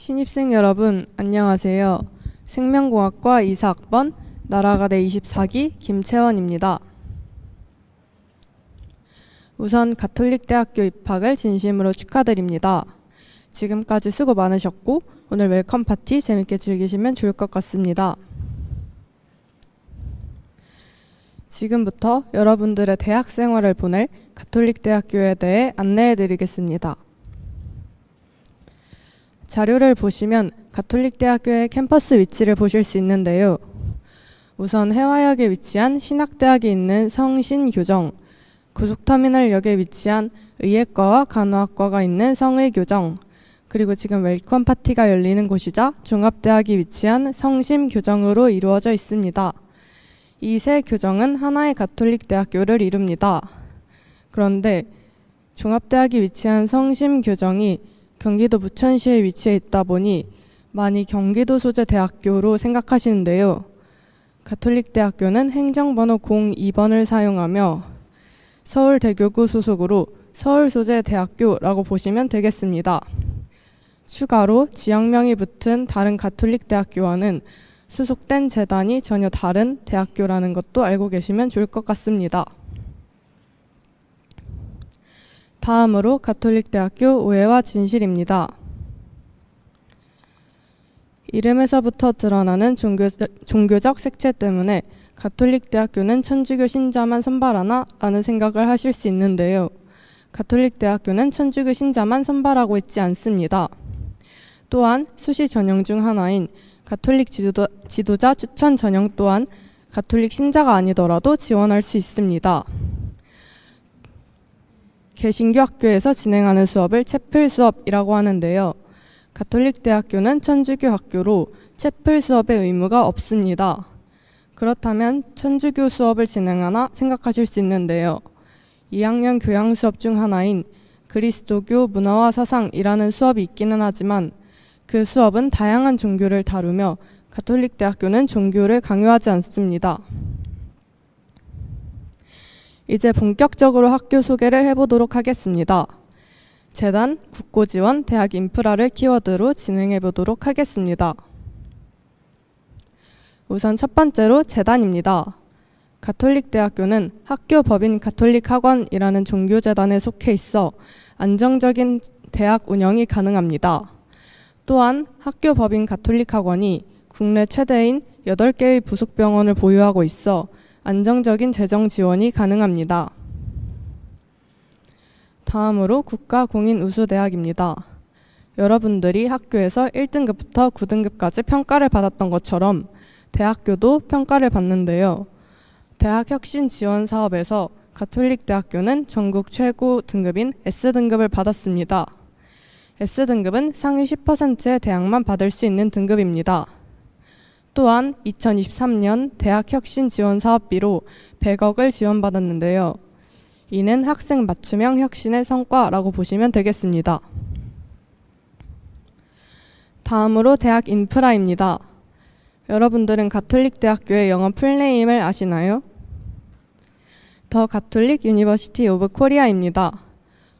신입생 여러분, 안녕하세요. 생명공학과 2사학번 나라가대 24기 김채원입니다. 우선 가톨릭대학교 입학을 진심으로 축하드립니다. 지금까지 수고 많으셨고 오늘 웰컴 파티 재밌게 즐기시면 좋을 것 같습니다. 지금부터 여러분들의 대학 생활을 보낼 가톨릭대학교에 대해 안내해 드리겠습니다. 자료를 보시면 가톨릭대학교의 캠퍼스 위치를 보실 수 있는데요. 우선 해화역에 위치한 신학대학이 있는 성신교정, 고속터미널역에 위치한 의예과와 간호학과가 있는 성의교정, 그리고 지금 웰컴 파티가 열리는 곳이자 종합대학이 위치한 성심교정으로 이루어져 있습니다. 이 세 교정은 하나의 가톨릭 대학교를 이룹니다. 그런데 종합대학이 위치한 성심교정이 경기도 부천시에 위치해 있다 보니 많이 경기도 소재 대학교로 생각하시는데요. 가톨릭 대학교는 행정번호 02번을 사용하며 서울대교구 소속으로 서울 소재 대학교라고 보시면 되겠습니다. 추가로 지역명이 붙은 다른 가톨릭 대학교와는 수속된 재단이 전혀 다른 대학교라는 것도 알고 계시면 좋을 것 같습니다. 다음으로 가톨릭 대학교 오해와 진실입니다. 이름에서부터 드러나는 종교, 종교 적 색채 때문에 가톨릭 대학교는 천주교 신자만 선발하나 라는 생각을 하실 수 있는데요. 가톨릭 대학교는 천주교 신자만 선발하고 있지 않습니다. 또한 수시 전형 중 하나인 가톨릭 지도자, 지도자 추천 전형 또한 가톨릭 신자가 아니더라도 지원할 수 있습니다. 개신교 학교에서 진행하는 수업을 채플 수업이라고 하는데요. 가톨릭 대학교는 천주교 학교로 채플 수업의 의무가 없습니다. 그렇다면 천주교 수업을 진행하나 생각하실 수 있는데요. 2학년 교양 수업 중 하나인 그리스도교 문화와 사상이라는 수업이 있기는 하지만 그 수업은 다양한 종교를 다루며 가톨릭 대학교는 종교를 강요하지 않습니다. 이제 본격적으로 학교 소개를 해보도록 하겠습니다. 재단, 국고지원, 대학 인프라를 키워드로 진행해 보도록 하겠습니다. 우선 첫 번째로 재단입니다. 가톨릭 대학교는 학교 법인 가톨릭 학원이라는 종교재단에 속해 있어 안정적인 대학 운영이 가능합니다. 또한 학교 법인 가톨릭 학원이 국내 최대인 8개의 부속병원을 보유하고 있어 안정적인 재정 지원이 가능합니다. 다음으로 국가공인 우수대학입니다. 여러분들이 학교에서 1등급부터 9등급까지 평가를 받았던 것처럼 대학교도 평가를 받는데요. 대학 혁신 지원 사업에서 가톨릭 대학교는 전국 최고 등급인 S등급을 받았습니다. S등급은 상위 10%의 대학만 받을 수 있는 등급입니다. 또한 2023년 대학 혁신 지원 사업비로 100억을 지원받았는데요. 이는 학생 맞춤형 혁신의 성과라고 보시면 되겠습니다. 다음으로 대학 인프라입니다. 여러분들은 가톨릭 대학교의 영어 풀네임을 아시나요? 더 가톨릭 유니버시티 오브 코리아입니다.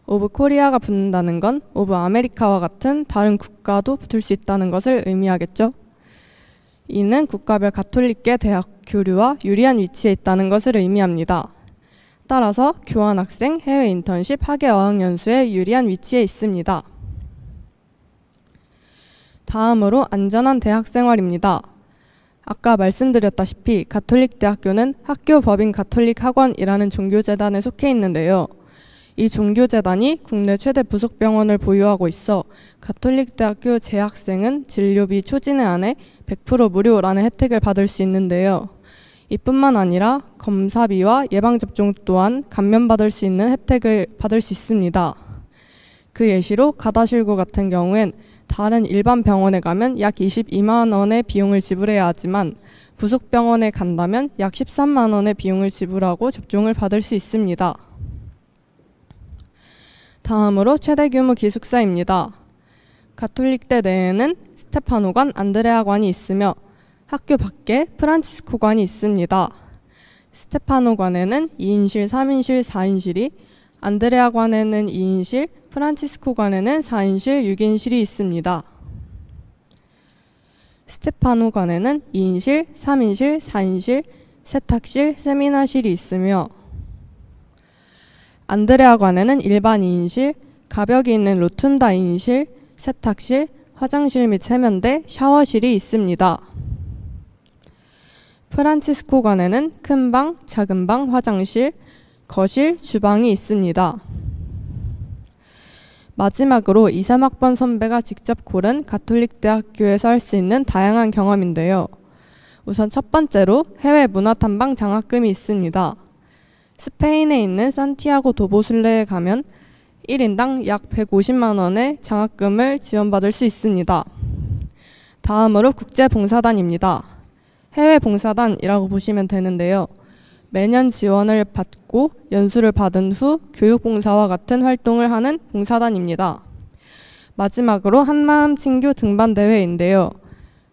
오브 코리아가 붙는다는 건 오브 아메리카와 같은 다른 국가도 붙을 수 있다는 것을 의미하겠죠? 이는 국가별 가톨릭계 대학 교류와 유리한 위치에 있다는 것을 의미합니다. 따라서 교환 학생, 해외 인턴십, 학예 어학연수에 유리한 위치에 있습니다. 다음으로 안전한 대학 생활입니다. 아까 말씀드렸다시피 가톨릭 대학교는 학교 법인 가톨릭 학원이라는 종교재단에 속해 있는데요. 이 종교재단이 국내 최대 부속병원을 보유하고 있어 가톨릭 대학교 재학생은 진료비 초진에 한해 100% 무료라는 혜택을 받을 수 있는데요. 이뿐만 아니라 검사비와 예방접종 또한 감면받을 수 있는 혜택을 받을 수 있습니다. 그 예시로 가다실구 같은 경우엔 다른 일반 병원에 가면 약 22만 원의 비용을 지불해야 하지만 부속 병원에 간다면 약 13만 원의 비용을 지불하고 접종을 받을 수 있습니다. 다음으로 최대 규모 기숙사입니다. 가톨릭대 내에는 스테파노관, 안드레아관이 있으며 학교 밖에 프란치스코관이 있습니다. 스테파노관에는 2인실, 3인실, 4인실이, 안드레아관에는 2인실, 프란치스코관에는 4인실, 6인실이 있습니다. 스테파노관에는 2인실, 3인실, 4인실, 세탁실, 세미나실이 있으며 안드레아 관에는 일반 2인실, 가벽이 있는 로툰다 2인실, 세탁실, 화장실 및 세면대, 샤워실이 있습니다. 프란치스코 관에는 큰 방, 작은 방, 화장실, 거실, 주방이 있습니다. 마지막으로 2, 3학번 선배가 직접 고른 가톨릭 대학교에서 할 수 있는 다양한 경험인데요. 우선 첫 번째로 해외 문화 탐방 장학금이 있습니다. 스페인에 있는 산티아고 도보술레에 가면 1인당 약 150만 원의 장학금을 지원받을 수 있습니다. 다음으로 국제봉사단입니다. 해외 봉사단이라고 보시면 되는데요. 매년 지원을 받고 연수를 받은 후 교육봉사와 같은 활동을 하는 봉사단입니다. 마지막으로 한마음 친교 등반 대회인데요.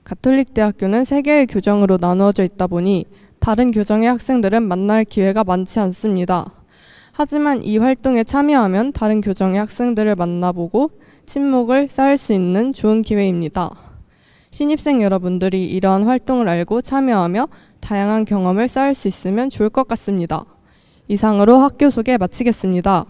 가톨릭 대학교는 세 개의 교정으로 나누어져 있다 보니 다른 교정의 학생들은 만날 기회가 많지 않습니다. 하지만 이 활동에 참여하면 다른 교정의 학생들을 만나보고 친목을 쌓을 수 있는 좋은 기회입니다. 신입생 여러분들이 이러한 활동을 알고 참여하며 다양한 경험을 쌓을 수 있으면 좋을 것 같습니다. 이상으로 학교 소개 마치겠습니다.